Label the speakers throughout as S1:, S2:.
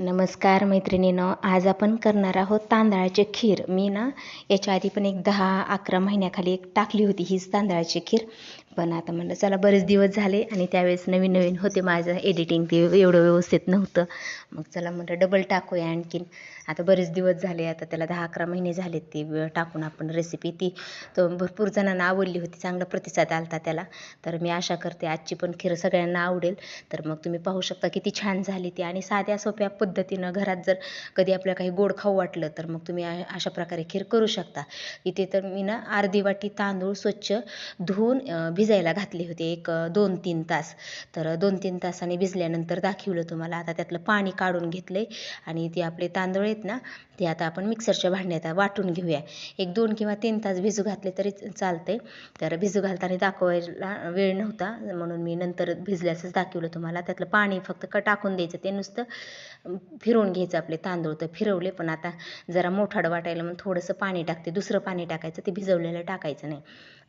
S1: नमस्कार मैत्रिणीनं आज आपण करणार आहोत तांदळाची खीर. मी ना याच्या आधी पण एक दहा अकरा महिन्याखाली एक टाकली होती हीच तांदळाची खीर. पण आता म्हणलं चला बरेच दिवस झाले आणि त्यावेळेस नवीन नवीन होते माझं एडिटिंग ते एवढं व्यवस्थित नव्हतं. मग चला म्हणलं डबल टाकूया आणखीन. आता बरेच दिवस झाले आता त्याला दहा अकरा महिने झाले ती टाकून आपण रेसिपी ती तर भरपूर जणांना आवडली होती चांगला प्रतिसाद आलता त्याला. तर मी आशा करते आजची पण खीर सगळ्यांना आवडेल. तर मग तुम्ही पाहू शकता किती छान झाली ती. आणि साध्या सोप्या पद्धतीनं घरात जर कधी आपल्याला काही गोड खाऊ वाटलं तर मग तुम्ही अशा प्रकारे खीर करू शकता. इथे तर मी ना अर्धी वाटी तांदूळ स्वच्छ धुवून भिजायला घातले होते एक दोन तीन तास. तर दोन तीन तासाने भिजल्यानंतर दाखवलं तुम्हाला. आता त्यातलं पाणी काढून घेतले आणि ते आपले तांदूळ आहेत ना ते आता आपण मिक्सरच्या भांड्यात वाटून घेऊया. एक दोन किंवा तीन तास भिजू घातले तरी चालते तर भिजू घालताना दाखवायला वेळ नव्हता म्हणून मी नंतर भिजल्याचंच दाखवलं तुम्हाला. त्यातलं पाणी फक्त क टाकून द्यायचं ते नुसतं फिरवून घ्यायचं आपले तांदूळ तर फिरवले. पण आता जरा मोठाड वाटायला मग थोडंसं पाणी टाकते. दुसरं पाणी टाकायचं ते भिजवलेलं टाकायचं नाही.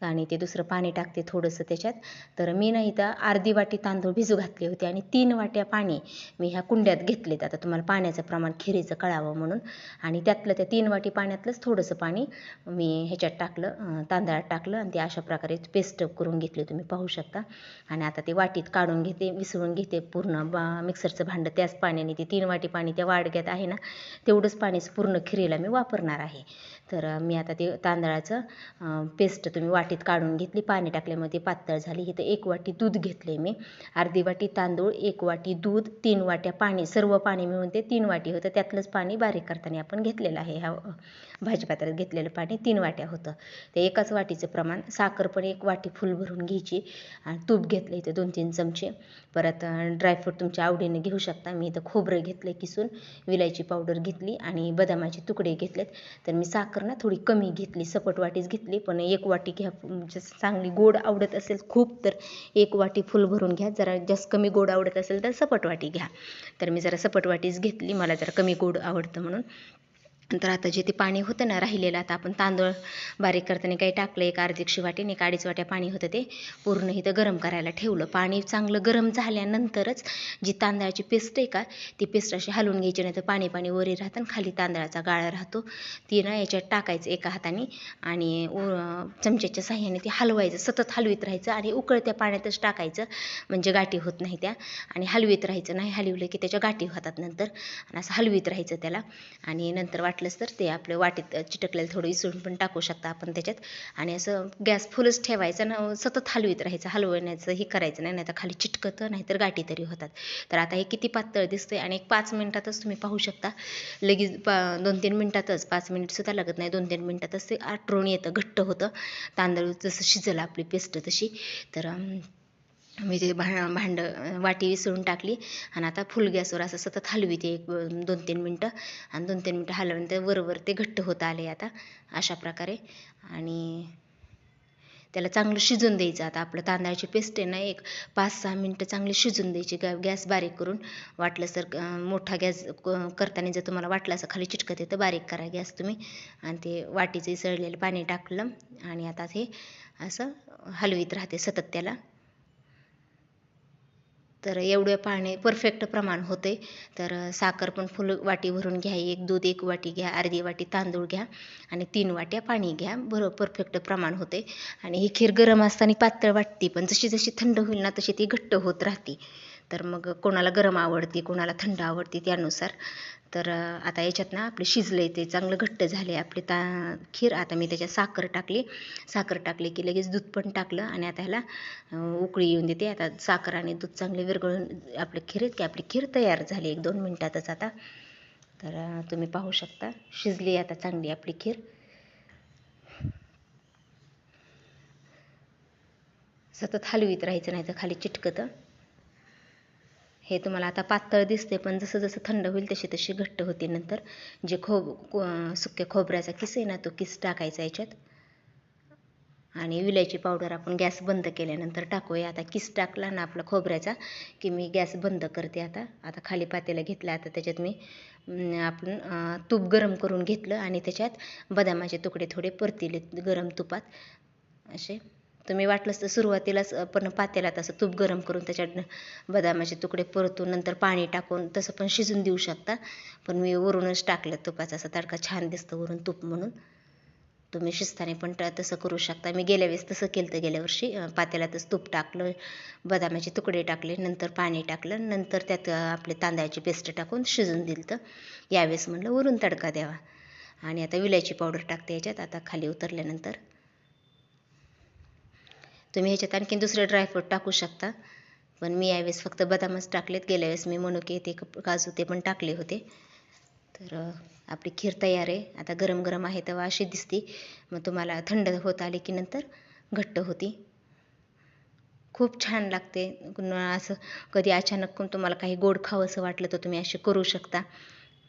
S1: आणि ते दुसरं पाणी टाकते थोडंसं त्याच्यात. तर मी नाही तर अर्धी वाटी तांदूळ भिजू घातले होते आणि तीन वाट्या पाणी मी ह्या कुंड्यात घेतलेत. आता तुम्हाला पाण्याचं प्रमाण खिरीचं कळावं म्हणून. आणि त्यातलं त्या तीन वाटी पाण्यातलंच थोडंसं पाणी मी ह्याच्यात टाकलं तांदळात टाकलं आणि ते अशा प्रकारे पेस्ट करून घेतली तुम्ही पाहू शकता. आणि आता ते वाटीत काढून घेते विसळून घेते पूर्ण बा मिक्सरचं भांडं त्याच पाण्याने ते तीन वाटी पाणी त्या वाडग्यात आहे ना तेवढंच पाणीच पूर्ण खिरीला मी वापरणार आहे. तर मी आता ते तांदळाचं पेस्ट तुम्ही वाटीत काढून घेतली पाणी टाकल्यामुळे ते पातळ झाली. इथं एक वाटी दूध घेतले मी अर्धी वाटी तांदूळ एक वाटी दूध तीन वाट्या पाणी सर्व पाणी मिळून ते तीन वाटी होतं त्यातलंच पाणी बारीक करताना आपण घेतलेला आहे ह्या भाजीपात्रात घेतलेलं पाणी तीन वाट्या होतं. ते एकाच वाटीचं प्रमाण साखर पण एक वाटी फुल भरून घ्यायची आणि तूप घेतलं इथं दोन तीन चमचे. परत ड्रायफ्रूट तुमच्या आवडीने घेऊ शकता. मी इथं खोबरं घेतलं किसून विलायची पावडर घेतली आणि बदामाचे तुकडे घेतलेत. तर मी साखर ना थोडी कमी घेतली सपट वाटीच घेतली. पण एक वाटी घ्या म्हणजे चांगली गोड आवडत असेल खूप तर एक वाटी फुल भरून घ्या. जरा जास्त कमी गोड आवडत असेल तर सपट वाटी घ्या. तर मी जरा सपट वाटीच घेतली. मला जरा कमी गोड आवडतं म्हणून. नंतर आता जे ते पाणी होतं ना राहिलेलं आता आपण तांदूळ बारीक करताना काही टाकलं एक अर्धीकशी वाटीने एक अडीच वाट्या पाणी होतं ते पूर्ण इथं गरम करायला ठेवलं. पाणी चांगलं गरम झाल्यानंतरच जी तांदळाची पेस्ट आहे का ती पेस्ट अशी हलवून घ्यायची नाही तर पाणी पाणी वरी राहतं आणि खाली तांदळाचा गाळा राहतो. ती ना याच्यात टाकायचं एका हाताने आणि चमच्याच्या साह्याने ते हलवायचं सतत हलवीत राहायचं आणि उकळत्या पाण्यातच टाकायचं म्हणजे गाठी होत नाही त्या. आणि हलवीत राहायचं नाही हलवलं की त्याच्या गाठी होतात नंतर. आणि असं हलवीत राहायचं त्याला आणि नंतर वाट वाटलंच तर ते आपलं वाटीत चिटकलेलं थोडं इसळून पण टाकू शकता आपण त्याच्यात. आणि असं गॅस फुलच ठेवायचं ना सतत हलवीत राहायचं. हलवण्याचं हे करायचं नाही तर खाली चिटकतं नाहीतर गाठी तरी होतात. तर आता हे किती पातळ दिसतंय आणि एक पाच मिनटातच तुम्ही पाहू शकता. लगेच पा दोन तीन मिनटातच पाच मिनिटसुद्धा लागत नाही. दोन तीन मिनटातच ते आटरून येतं घट्ट होतं. तांदूळ जसं शिजलं आपली पेस्ट तशी. तर मी ते भा भांडं वाटी विसळून टाकली आणि आता फुल गॅसवर असं सतत हलवी ते एक दोन तीन मिनटं. आणि दोन तीन मिनटं हलवून वरवर ते घट्ट होत आले आता अशा प्रकारे. आणि त्याला चांगलं शिजून द्यायचं आता. आपलं तांदळाची पेस्ट आहे ना एक पाच सहा मिनटं चांगली शिजून द्यायची गॅ गॅस बारीक करून. वाटलं तर मोठा गॅस करताना जर तुम्हाला वाटलं असं खाली चिटकत येतं बारीक करा गॅस तुम्ही. आणि ते वाटीचं इसळलेलं पाणी टाकलं. आणि आता ते असं हलवीत राहते सतत त्याला. तर एवढं पाणी परफेक्ट प्रमाण होते. तर साखर पण फुल वाटी भरून घ्या एक दूध एक वाटी घ्या अर्धी वाटी तांदूळ घ्या आणि तीन वाट्या पाणी घ्या. बरोबर परफेक्ट प्रमाण होते. आणि ही खीर गरम असताना पातळ वाटते पण जशी जशी थंड होईल ना तशी ती घट्ट होत राहते. तर मग कोणाला गरम आवडते कोणाला थंड आवडते त्यानुसार. तर आता याच्यात ना आपले शिजले ते चांगलं घट्ट झाले आपले ता खीर. आता मी त्याच्यात साखर टाकली. साखर टाकली की लगेच दूध पण टाकलं आणि आता ह्याला उकळी येऊन देते. आता साखर आणि दूध चांगले विरघळून आपले खीर की आपली खीर तयार झाली एक दोन मिनटातच आता. तर तुम्ही पाहू शकता. शिजली आता चांगली आपली खीर. सतत हलवीत राहायचं नाही तर खाली चिटकतं. हे तुम्हाला आता पातळ दिसते पण जसं जसं थंड होईल तशी तशी घट्ट होते नंतर. जे खोब सुक्या खोबऱ्याचा किस आहे ना तो किस टाकायचा याच्यात. आणि विलायची पावडर आपण गॅस बंद केल्यानंतर टाकूया. आता किस टाकला ना आपला खोबऱ्याचा की मी गॅस बंद करते आता. आता खाली पातेला घेतला आता त्याच्यात मी आपण तूप गरम करून घेतलं आणि त्याच्यात बदामाचे तुकडे थोडे परतीले गरम तुपात. असे. तुम्ही वाटलंच तर सुरुवातीलाच पण पातेल्यात असं तूप गरम करून त्याच्यात बदामाचे तुकडे परतून नंतर पाणी टाकून तसं पण शिजून देऊ शकता. पण मी वरूनच टाकलं तुपाचा असा तडका छान दिसतं वरून तूप म्हणून. तुम्ही शिजताना पण तसं करू शकता. मी गेल्या वेळेस तसं केलं तर गेल्या वर्षी पातेल्यातच तूप टाकलं बदामाचे तुकडे टाकले नंतर पाणी टाकलं नंतर त्यात आपले तांदळाची पेस्ट टाकून शिजून दिलं तर यावेळेस म्हणलं वरून तडका द्यावा. आणि आता विलायची पावडर टाकते याच्यात आता खाली उतरल्यानंतर. तुम्ही ह्याच्यात आणखी दुसरे ड्रायफ्रूट टाकू शकता. पण मी यावेळेस फक्त बदामच टाकलेत. गेल्या वेळेस मी मनुके ते काजू ते पण टाकले होते. तर आपली खीर तयार आहे. आता गरम गरम आहे तेव्हा अशी दिसती. मग तुम्हाला थंड होत आली की नंतर घट्ट होती. खूप छान लागते. असं कधी अचानक तुम्हाला काही गोड खावंसं वाटलं तर तुम्ही असे करू शकता.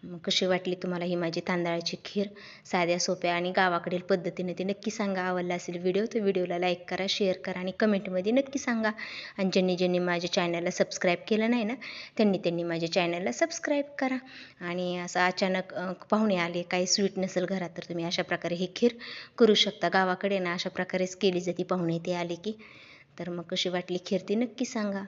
S1: मग कशी वाटली तुम्हाला ही माझी तांदळाची खीर? साध्या सोप्या आणि गावाकडील पद्धतीने ती नक्की सांगा. आवडला असेल व्हिडिओ तर व्हिडिओला लाईक करा शेअर करा आणि कमेंटमध्ये नक्की सांगा. आणि ज्यांनी ज्यांनी माझ्या चॅनलला सबस्क्राईब केलं नाही ना त्यांनी त्यांनी माझ्या चॅनलला सबस्क्राईब करा. आणि असं अचानक पाहुणे आले काही स्वीट नसेल घरात तर तुम्ही अशा प्रकारे ही खीर करू शकता. गावाकडे ना अशा प्रकारेच केली जाते. पाहुणे ते आले की. तर मग कशी वाटली खीर ती नक्की सांगा.